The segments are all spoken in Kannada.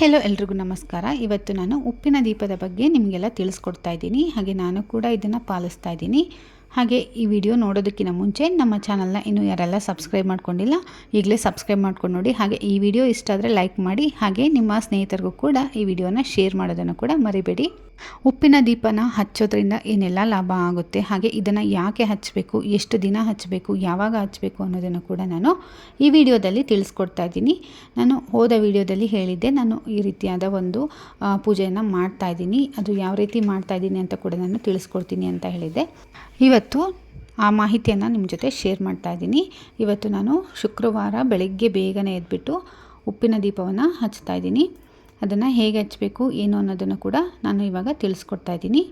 ಹೆಲೋ ಎಲ್ರಿಗೂ ನಮಸ್ಕಾರ. ಇವತ್ತು ನಾನು ಉಪ್ಪಿನ ದೀಪದ ಬಗ್ಗೆ ನಿಮಗೆಲ್ಲ ತಿಳಿಸ್ಕೊಡ್ತಾ ಇದ್ದೀನಿ. ಹಾಗೆ ನಾನು ಕೂಡ ಇದನ್ನು ಪಾಲಿಸ್ತಾ ಇದ್ದೀನಿ. ಹಾಗೆ ಈ ವಿಡಿಯೋ ನೋಡೋದಕ್ಕಿಂತ ಮುಂಚೆ ನಮ್ಮ ಚಾನಲ್ನ ಇನ್ನೂ ಯಾರೆಲ್ಲ ಸಬ್ಸ್ಕ್ರೈಬ್ ಮಾಡ್ಕೊಂಡಿಲ್ಲ, ಈಗಲೇ ಸಬ್ಸ್ಕ್ರೈಬ್ ಮಾಡ್ಕೊಂಡು ನೋಡಿ. ಹಾಗೆ ಈ ವಿಡಿಯೋ ಇಷ್ಟ ಆದರೆ ಲೈಕ್ ಮಾಡಿ, ಹಾಗೆ ನಿಮ್ಮ ಸ್ನೇಹಿತರಿಗೂ ಕೂಡ ಈ ವಿಡಿಯೋನ ಶೇರ್ ಮಾಡೋದನ್ನು ಕೂಡ ಮರಿಬೇಡಿ. ಉಪ್ಪಿನ ದೀಪನ ಹಚ್ಚೋದ್ರಿಂದ ಏನೆಲ್ಲ ಲಾಭ ಆಗುತ್ತೆ, ಹಾಗೆ ಇದನ್ನು ಯಾಕೆ ಹಚ್ಚಬೇಕು, ಎಷ್ಟು ದಿನ ಹಚ್ಚಬೇಕು, ಯಾವಾಗ ಹಚ್ಚಬೇಕು ಅನ್ನೋದನ್ನು ಕೂಡ ನಾನು ಈ ವಿಡಿಯೋದಲ್ಲಿ ತಿಳಿಸ್ಕೊಡ್ತಾ ಇದ್ದೀನಿ. ನಾನು ಹೋದ ವಿಡಿಯೋದಲ್ಲಿ ಹೇಳಿದ್ದೆ, ನಾನು ಈ ರೀತಿಯಾದ ಒಂದು ಪೂಜೆಯನ್ನು ಮಾಡ್ತಾ ಇದ್ದೀನಿ. ಅದು ಯಾವ ರೀತಿ ಮಾಡ್ತಾ ಇದ್ದೀನಿ ಅಂತ ಕೂಡ ನಾನು ತಿಳಿಸ್ಕೊಡ್ತೀನಿ ಅಂತ ಹೇಳಿದ್ದೆ. ಇವತ್ತು ಆ ಮಾಹಿತಿಯನ್ನು ನಿಮ್ಮ ಜೊತೆ ಶೇರ್ ಮಾಡ್ತಾ ಇದ್ದೀನಿ. ಇವತ್ತು ನಾನು ಶುಕ್ರವಾರ ಬೆಳಗ್ಗೆ ಬೇಗನೆ ಎದ್ಬಿಟ್ಟು ಉಪ್ಪಿನ ದೀಪವನ್ನು ಹಚ್ತಾ ಇದ್ದೀನಿ. ಅದನ್ನು ಹೇಗೆ ಹಚ್ಚಬೇಕು, ಏನು ಅನ್ನೋದನ್ನು ಕೂಡ ನಾನು ಇವಾಗ ತಿಳಿಸ್ಕೊಡ್ತಾ ಇದ್ದೀನಿ.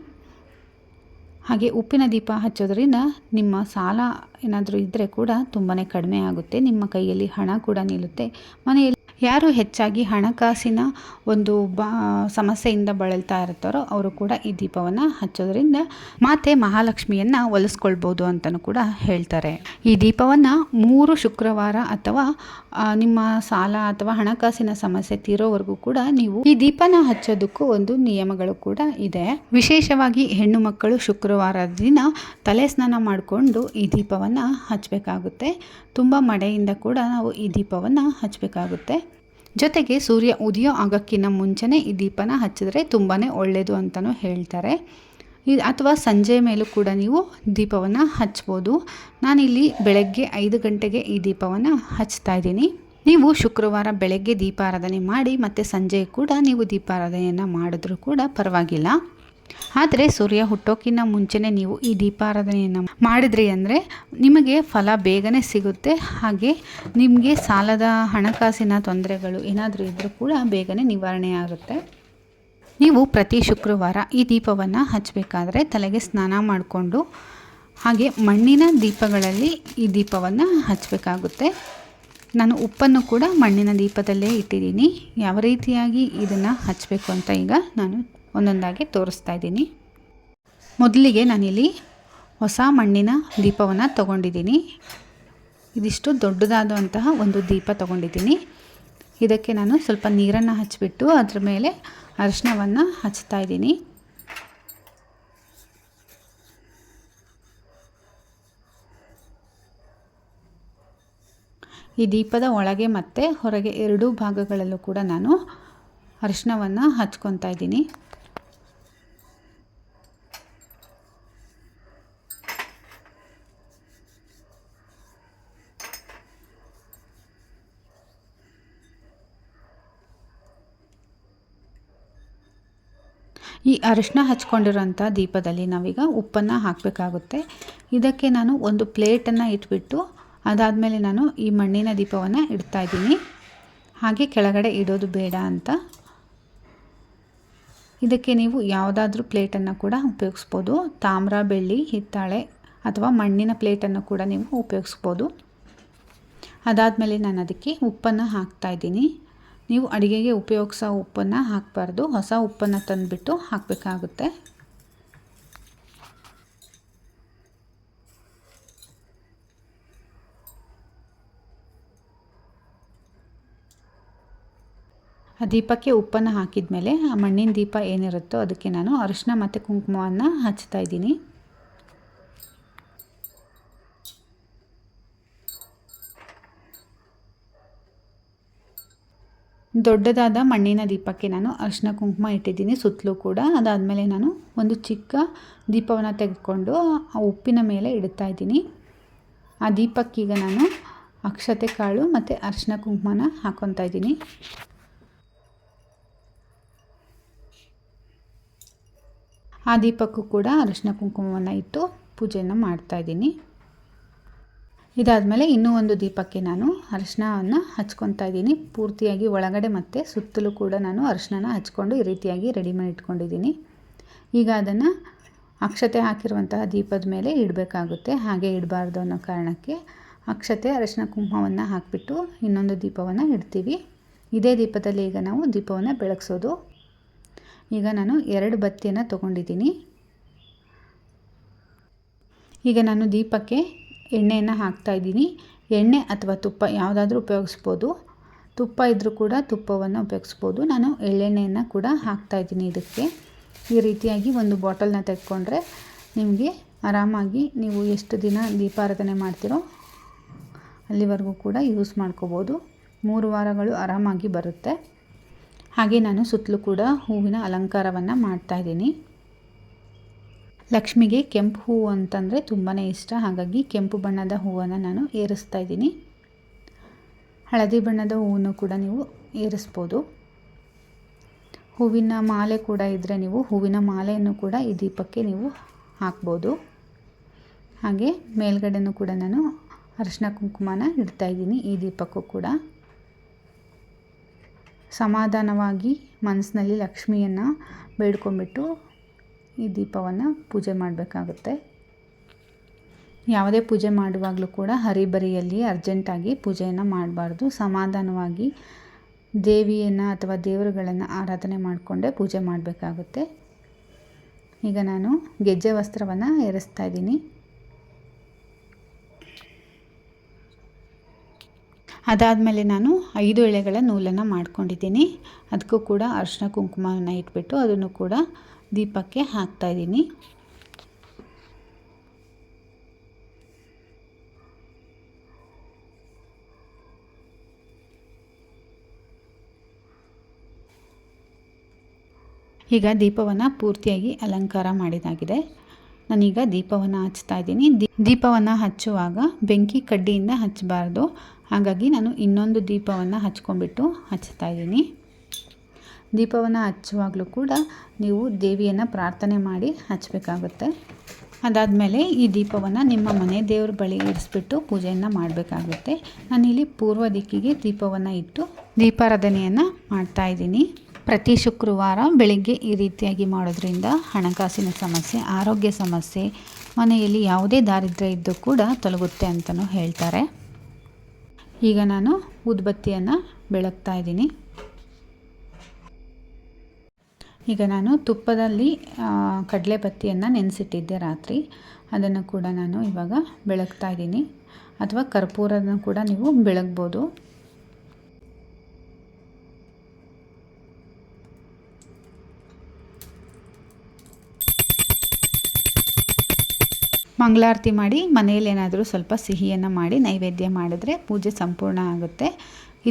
ಹಾಗೆ ಉಪ್ಪಿನ ದೀಪ ಹಚ್ಚೋದ್ರಿಂದ ನಿಮ್ಮ ಸಾಲ ಏನಾದರೂ ಇದ್ದರೆ ಕೂಡ ತುಂಬಾ ಕಡಿಮೆ ಆಗುತ್ತೆ. ನಿಮ್ಮ ಕೈಯಲ್ಲಿ ಹಣ ಕೂಡ ನಿಲ್ಲುತ್ತೆ. ಮನೆಯಲ್ಲಿ ಯಾರು ಹೆಚ್ಚಾಗಿ ಹಣಕಾಸಿನ ಒಂದು ಬ, ಸಮಸ್ಯೆಯಿಂದ ಬಳಲ್ತಾ ಇರ್ತಾರೋ ಅವರು ಕೂಡ ಈ ದೀಪವನ್ನು ಹಚ್ಚೋದ್ರಿಂದ ಮಾತೆ ಮಹಾಲಕ್ಷ್ಮಿಯನ್ನು ಒಲಿಸ್ಕೊಳ್ಬೋದು ಅಂತಲೂ ಕೂಡ ಹೇಳ್ತಾರೆ. ಈ ದೀಪವನ್ನು ಮೂರು ಶುಕ್ರವಾರ ಅಥವಾ ನಿಮ್ಮ ಸಾಲ ಅಥವಾ ಹಣಕಾಸಿನ ಸಮಸ್ಯೆ ತೀರೋವರೆಗೂ ಕೂಡ ನೀವು ಈ ದೀಪನ ಹಚ್ಚೋದಕ್ಕೂ ಒಂದು ನಿಯಮಗಳು ಕೂಡ ಇದೆ. ವಿಶೇಷವಾಗಿ ಹೆಣ್ಣು ಮಕ್ಕಳು ಶುಕ್ರವಾರದ ದಿನ ತಲೆ ಸ್ನಾನ ಮಾಡಿಕೊಂಡು ಈ ದೀಪವನ್ನು ಹಚ್ಚಬೇಕಾಗುತ್ತೆ ತುಂಬ ಮಡೆಯಿಂದ ಕೂಡ ನಾವು ಈ ದೀಪವನ್ನು ಹಚ್ಚಬೇಕಾಗುತ್ತೆ ಜೊತೆಗೆ ಸೂರ್ಯ ಉದಯ ಆಗೋಕ್ಕಿಂತ ಮುಂಚೆನೇ ಈ ದೀಪನ ಹಚ್ಚಿದ್ರೆ ತುಂಬಾ ಒಳ್ಳೆಯದು ಅಂತಲೂ ಹೇಳ್ತಾರೆ. ಇದು ಅಥವಾ ಸಂಜೆ ಮೇಲೂ ಕೂಡ ನೀವು ದೀಪವನ್ನು ಹಚ್ಬೋದು. ನಾನಿಲ್ಲಿ ಬೆಳಗ್ಗೆ ಐದು ಗಂಟೆಗೆ ಈ ದೀಪವನ್ನು ಹಚ್ತಾ ಇದ್ದೀನಿ. ನೀವು ಶುಕ್ರವಾರ ಬೆಳಗ್ಗೆ ದೀಪಾರಾಧನೆ ಮಾಡಿ ಮತ್ತು ಸಂಜೆ ಕೂಡ ನೀವು ದೀಪಾರಾಧನೆಯನ್ನು ಮಾಡಿದ್ರೂ ಕೂಡ ಪರವಾಗಿಲ್ಲ. ಆದರೆ ಸೂರ್ಯ ಹುಟ್ಟೋಕ್ಕಿಂತ ಮುಂಚೆನೇ ನೀವು ಈ ದೀಪಾರಾಧನೆಯನ್ನು ಮಾಡಿದ್ರಿ ಅಂದರೆ ನಿಮಗೆ ಫಲ ಬೇಗನೆ ಸಿಗುತ್ತೆ. ಹಾಗೆ ನಿಮಗೆ ಸಾಲದ ಹಣಕಾಸಿನ ತೊಂದರೆಗಳು ಏನಾದರೂ ಇದ್ದರೂ ಕೂಡ ಬೇಗನೆ ನಿವಾರಣೆ ಆಗುತ್ತೆ. ನೀವು ಪ್ರತಿ ಶುಕ್ರವಾರ ಈ ದೀಪವನ್ನು ಹಚ್ಚಬೇಕಾದ್ರೆ ತಲೆಗೆ ಸ್ನಾನ ಮಾಡಿಕೊಂಡು ಹಾಗೆ ಮಣ್ಣಿನ ದೀಪಗಳಲ್ಲಿ ಈ ದೀಪವನ್ನು ಹಚ್ಚಬೇಕಾಗುತ್ತೆ ನಾನು ಉಪ್ಪನ್ನು ಕೂಡ ಮಣ್ಣಿನ ದೀಪದಲ್ಲೇ ಇಟ್ಟಿದ್ದೀನಿ. ಯಾವ ರೀತಿಯಾಗಿ ಇದನ್ನು ಹಚ್ಚಬೇಕು ಅಂತ ಈಗ ನಾನು ಒಂದೊಂದಾಗಿ ತೋರಿಸ್ತಾ ಇದ್ದೀನಿ. ಮೊದಲಿಗೆ ನಾನಿಲ್ಲಿ ಹೊಸ ಮಣ್ಣಿನ ದೀಪವನ್ನು ತಗೊಂಡಿದ್ದೀನಿ. ಇದಿಷ್ಟು ದೊಡ್ಡದಾದಂತಹ ಒಂದು ದೀಪ ತಗೊಂಡಿದ್ದೀನಿ. ಇದಕ್ಕೆ ನಾನು ಸ್ವಲ್ಪ ನೀರನ್ನು ಹಚ್ಚಿಬಿಟ್ಟು ಅದ್ರ ಮೇಲೆ ಅರಿಶಿಣವನ್ನು ಹಚ್ತಾ ಇದ್ದೀನಿ. ಈ ದೀಪದ ಒಳಗೆ ಮತ್ತು ಹೊರಗೆ ಎರಡೂ ಭಾಗಗಳಲ್ಲೂ ಕೂಡ ನಾನು ಅರಿಶಿನವನ್ನು ಹಚ್ಕೊತಾ ಇದ್ದೀನಿ. ಈ ಅರಿಶಿನ ಹಚ್ಕೊಂಡಿರೋಂಥ ದೀಪದಲ್ಲಿ ನಾವೀಗ ಉಪ್ಪನ್ನು ಹಾಕಬೇಕಾಗುತ್ತೆ. ಇದಕ್ಕೆ ನಾನು ಒಂದು ಪ್ಲೇಟನ್ನು ಇಟ್ಬಿಟ್ಟು ಅದಾದಮೇಲೆ ನಾನು ಈ ಮಣ್ಣಿನ ದೀಪವನ್ನು ಇಡ್ತಾ ಇದ್ದೀನಿ. ಹಾಗೆ ಕೆಳಗಡೆ ಇಡೋದು ಬೇಡ ಅಂತ. ಇದಕ್ಕೆ ನೀವು ಯಾವುದಾದ್ರೂ ಪ್ಲೇಟನ್ನು ಕೂಡ ಉಪಯೋಗಿಸ್ಬೋದು. ತಾಮ್ರ, ಬೆಳ್ಳಿ, ಹಿತ್ತಾಳೆ ಅಥವಾ ಮಣ್ಣಿನ ಪ್ಲೇಟನ್ನು ಕೂಡ ನೀವು ಉಪಯೋಗಿಸ್ಬೋದು. ಅದಾದಮೇಲೆ ನಾನು ಅದಕ್ಕೆ ಉಪ್ಪನ್ನು ಹಾಕ್ತಾ ಇದ್ದೀನಿ. ನೀವು ಅಡುಗೆಗೆ ಉಪಯೋಗಿಸೋ ಉಪ್ಪನ್ನು ಹಾಕಬಾರ್ದು. ಹೊಸ ಉಪ್ಪನ್ನು ತಂದುಬಿಟ್ಟು ಹಾಕಬೇಕಾಗುತ್ತೆ. ಆ ದೀಪಕ್ಕೆ ಉಪ್ಪನ್ನು ಹಾಕಿದ ಮೇಲೆ ಆ ಮಣ್ಣಿನ ದೀಪ ಏನಿರುತ್ತೋ ಅದಕ್ಕೆ ನಾನು ಅರಿಶಿನ ಮತ್ತು ಕುಂಕುಮವನ್ನು ಹಚ್ತಾ ಇದ್ದೀನಿ. ದೊಡ್ಡದಾದ ಮಣ್ಣಿನ ದೀಪಕ್ಕೆ ನಾನು ಅರಿಶಿನ ಕುಂಕುಮ ಇಟ್ಟಿದ್ದೀನಿ, ಸುತ್ತಲೂ ಕೂಡ. ಅದಾದಮೇಲೆ ನಾನು ಒಂದು ಚಿಕ್ಕ ದೀಪವನ್ನು ತೆಗೆದುಕೊಂಡು ಆ ಉಪ್ಪಿನ ಮೇಲೆ ಇಡ್ತಾ ಇದ್ದೀನಿ. ಆ ದೀಪಕ್ಕೀಗ ನಾನು ಅಕ್ಷತೆ ಕಾಳು ಮತ್ತು ಅರಿಶಿನ ಕುಂಕುಮನ ಹಾಕ್ಕೊತಾ ಇದ್ದೀನಿ. ಆ ದೀಪಕ್ಕೂ ಕೂಡ ಅರಿಶಿನ ಕುಂಕುಮವನ್ನು ಇಟ್ಟು ಪೂಜೆಯನ್ನು ಮಾಡ್ತಾ ಇದ್ದೀನಿ. ಇದಾದಮೇಲೆ ಇನ್ನೂ ಒಂದು ದೀಪಕ್ಕೆ ನಾನು ಅರಿಶಿನವನ್ನು ಹಚ್ಕೊತಾ ಇದ್ದೀನಿ. ಪೂರ್ತಿಯಾಗಿ ಒಳಗಡೆ ಮತ್ತು ಸುತ್ತಲೂ ಕೂಡ ನಾನು ಅರಿಶಿನ ಹಚ್ಕೊಂಡು ಈ ರೀತಿಯಾಗಿ ರೆಡಿ ಮಾಡಿ ಇಟ್ಕೊಂಡಿದ್ದೀನಿ. ಈಗ ಅದನ್ನು ಅಕ್ಷತೆ ಹಾಕಿರುವಂತಹ ದೀಪದ ಮೇಲೆ ಇಡಬೇಕಾಗುತ್ತೆ. ಹಾಗೆ ಇಡಬಾರ್ದು ಅನ್ನೋ ಕಾರಣಕ್ಕೆ ಅಕ್ಷತೆ ಅರಿಶಿನ ಕುಂಕುಮವನ್ನು ಹಾಕಿಬಿಟ್ಟು ಇನ್ನೊಂದು ದೀಪವನ್ನು ಇಡ್ತೀವಿ. ಇದೇ ದೀಪದಲ್ಲಿ ಈಗ ನಾವು ದೀಪವನ್ನು ಬೆಳಗಿಸೋದು. ಈಗ ನಾನು ಎರಡು ಬತ್ತಿಯನ್ನು ತೊಗೊಂಡಿದ್ದೀನಿ. ಈಗ ನಾನು ದೀಪಕ್ಕೆ ಎಣ್ಣೆಯನ್ನು ಹಾಕ್ತಾ ಇದ್ದೀನಿ. ಎಣ್ಣೆ ಅಥವಾ ತುಪ್ಪ ಯಾವುದಾದ್ರೂ ಉಪಯೋಗಿಸ್ಬೋದು. ತುಪ್ಪ ಇದ್ದರೂ ಕೂಡ ತುಪ್ಪವನ್ನು ಉಪಯೋಗಿಸ್ಬೋದು. ನಾನು ಎಳ್ಳೆಣ್ಣೆಯನ್ನು ಕೂಡ ಹಾಕ್ತಾ ಇದ್ದೀನಿ ಇದಕ್ಕೆ. ಈ ರೀತಿಯಾಗಿ ಒಂದು ಬಾಟಲ್ನ ತೆಕ್ಕೊಂಡ್ರೆ ನಿಮಗೆ ಆರಾಮಾಗಿ ನೀವು ಎಷ್ಟು ದಿನ ದೀಪಾರಾಧನೆ ಮಾಡ್ತೀರೋ ಅಲ್ಲಿವರೆಗೂ ಕೂಡ ಯೂಸ್ ಮಾಡ್ಕೋಬೋದು. ಮೂರು ವಾರಗಳು ಆರಾಮಾಗಿ ಬರುತ್ತೆ. ಹಾಗೆ ನಾನು ಸುತ್ತಲೂ ಕೂಡ ಹೂವಿನ ಅಲಂಕಾರವನ್ನು ಮಾಡ್ತಾಯಿದ್ದೀನಿ ಲಕ್ಷ್ಮಿಗೆ ಕೆಂಪು ಹೂವು ಅಂತಂದರೆ ತುಂಬಾ ಇಷ್ಟ. ಹಾಗಾಗಿ ಕೆಂಪು ಬಣ್ಣದ ಹೂವನ್ನು ನಾನು ಏರಿಸ್ತಾ ಇದ್ದೀನಿ. ಹಳದಿ ಬಣ್ಣದ ಹೂವನ್ನು ಕೂಡ ನೀವು ಏರಿಸ್ಬೋದು. ಹೂವಿನ ಮಾಲೆ ಕೂಡ ಇದ್ದರೆ ನೀವು ಹೂವಿನ ಮಾಲೆಯನ್ನು ಕೂಡ ಈ ದೀಪಕ್ಕೆ ನೀವು ಹಾಕ್ಬೋದು. ಹಾಗೆ ಮೇಲ್ಗಡೆನೂ ಕೂಡ ನಾನು ಅರಿಶಿನ ಕುಂಕುಮನ ಇಡ್ತಾಯಿದ್ದೀನಿ ಈ ದೀಪಕ್ಕೂ ಕೂಡ. ಸಮಾಧಾನವಾಗಿ ಮನಸ್ಸಿನಲ್ಲಿ ಲಕ್ಷ್ಮಿಯನ್ನು ಬೇಡ್ಕೊಂಬಿಟ್ಟು ಈ ದೀಪವನ್ನು ಪೂಜೆ ಮಾಡಬೇಕಾಗುತ್ತೆ. ಯಾವುದೇ ಪೂಜೆ ಮಾಡುವಾಗಲೂ ಕೂಡ ಹರಿಬರಿಯಲ್ಲಿ ಅರ್ಜೆಂಟಾಗಿ ಪೂಜೆಯನ್ನು ಮಾಡಬಾರ್ದು. ಸಮಾಧಾನವಾಗಿ ದೇವಿಯನ್ನು ಅಥವಾ ದೇವರುಗಳನ್ನು ಆರಾಧನೆ ಮಾಡಿಕೊಂಡೇ ಪೂಜೆ ಮಾಡಬೇಕಾಗುತ್ತೆ. ಈಗ ನಾನು ಗೆಜ್ಜೆ ವಸ್ತ್ರವನ್ನು ಏರಿಸ್ತಾ ಇದ್ದೀನಿ. ಅದಾದಮೇಲೆ ನಾನು ಐದು ಎಳೆಗಳ ನೂಲನ್ನು ಮಾಡ್ಕೊಂಡಿದ್ದೀನಿ. ಅದಕ್ಕೂ ಕೂಡ ಅರಿಶಿನ ಕುಂಕುಮವನ್ನು ಇಟ್ಬಿಟ್ಟು ಅದನ್ನು ಕೂಡ ದೀಪಕ್ಕೆ ಹಾಕ್ತಾಯಿದ್ದೀನಿ ಈಗ ದೀಪವನ್ನು ಪೂರ್ತಿಯಾಗಿ ಅಲಂಕಾರ ಮಾಡಿದಾಗಿದೆ. ನಾನೀಗ ದೀಪವನ್ನು ಹಚ್ತಾ ಇದ್ದೀನಿ. ದೀಪವನ್ನು ಹಚ್ಚುವಾಗ ಬೆಂಕಿ ಕಡ್ಡಿಯಿಂದ ಹಚ್ಚಬಾರ್ದು. ಹಾಗಾಗಿ ನಾನು ಇನ್ನೊಂದು ದೀಪವನ್ನು ಹಚ್ಕೊಂಡ್ಬಿಟ್ಟು ಹಚ್ತಾ ಇದ್ದೀನಿ. ದೀಪವನ್ನು ಹಚ್ಚುವಾಗಲೂ ಕೂಡ ನೀವು ದೇವಿಯನ್ನು ಪ್ರಾರ್ಥನೆ ಮಾಡಿ ಹಚ್ಚಬೇಕಾಗುತ್ತೆ. ಅದಾದಮೇಲೆ ಈ ದೀಪವನ್ನು ನಿಮ್ಮ ಮನೆ ದೇವ್ರ ಬಳಿ ಇರಿಸ್ಬಿಟ್ಟು ಪೂಜೆಯನ್ನು ಮಾಡಬೇಕಾಗುತ್ತೆ. ನಾನಿಲ್ಲಿ ಪೂರ್ವ ದಿಕ್ಕಿಗೆ ದೀಪವನ್ನು ಇಟ್ಟು ದೀಪಾರಾಧನೆಯನ್ನು ಮಾಡ್ತಾಯಿದ್ದೀನಿ ಪ್ರತಿ ಶುಕ್ರವಾರ ಬೆಳಿಗ್ಗೆ ಈ ರೀತಿಯಾಗಿ ಮಾಡೋದ್ರಿಂದ ಹಣಕಾಸಿನ ಸಮಸ್ಯೆ, ಆರೋಗ್ಯ ಸಮಸ್ಯೆ, ಮನೆಯಲ್ಲಿ ಯಾವುದೇ ದಾರಿದ್ರ್ಯ ಇದ್ದು ಕೂಡ ತೊಲಗುತ್ತೆ ಅಂತಲೂ ಹೇಳ್ತಾರೆ. ಈಗ ನಾನು ಉದ್ಬತ್ತಿಯನ್ನು ಬೆಳಗ್ತಾ ಇದ್ದೀನಿ. ಈಗ ನಾನು ತುಪ್ಪದಲ್ಲಿ ಕಡಲೆ ಬತ್ತಿಯನ್ನು ನೆನೆಸಿಟ್ಟಿದ್ದೆ ರಾತ್ರಿ. ಅದನ್ನು ಕೂಡ ನಾನು ಇವಾಗ ಬೆಳಗ್ತಾ ಇದ್ದೀನಿ. ಅಥವಾ ಕರ್ಪೂರನ ಕೂಡ ನೀವು ಬೆಳಗ್ಬೋದು. ಮಂಗಳಾರತಿ ಮಾಡಿ ಮನೆಯಲ್ಲೇನಾದರೂ ಸ್ವಲ್ಪ ಸಿಹಿಯನ್ನು ಮಾಡಿ ನೈವೇದ್ಯ ಮಾಡಿದ್ರೆ ಪೂಜೆ ಸಂಪೂರ್ಣ ಆಗುತ್ತೆ.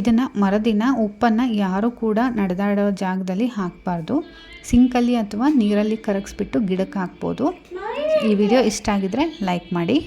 ಇದನ್ನು ಮರದಿನ ಉಪ್ಪನ್ನು ಯಾರೂ ಕೂಡ ನಡೆದಾಡೋ ಜಾಗದಲ್ಲಿ ಹಾಕಬಾರ್ದು. ಸಿಂಕಲ್ಲಿ ಅಥವಾ ನೀರಲ್ಲಿ ಕರಗಿಸ್ಬಿಟ್ಟು ಗಿಡಕ್ಕೆ ಹಾಕ್ಬೋದು. ಈ ವಿಡಿಯೋ ಇಷ್ಟ ಆಗಿದ್ರೆ ಲೈಕ್ ಮಾಡಿ.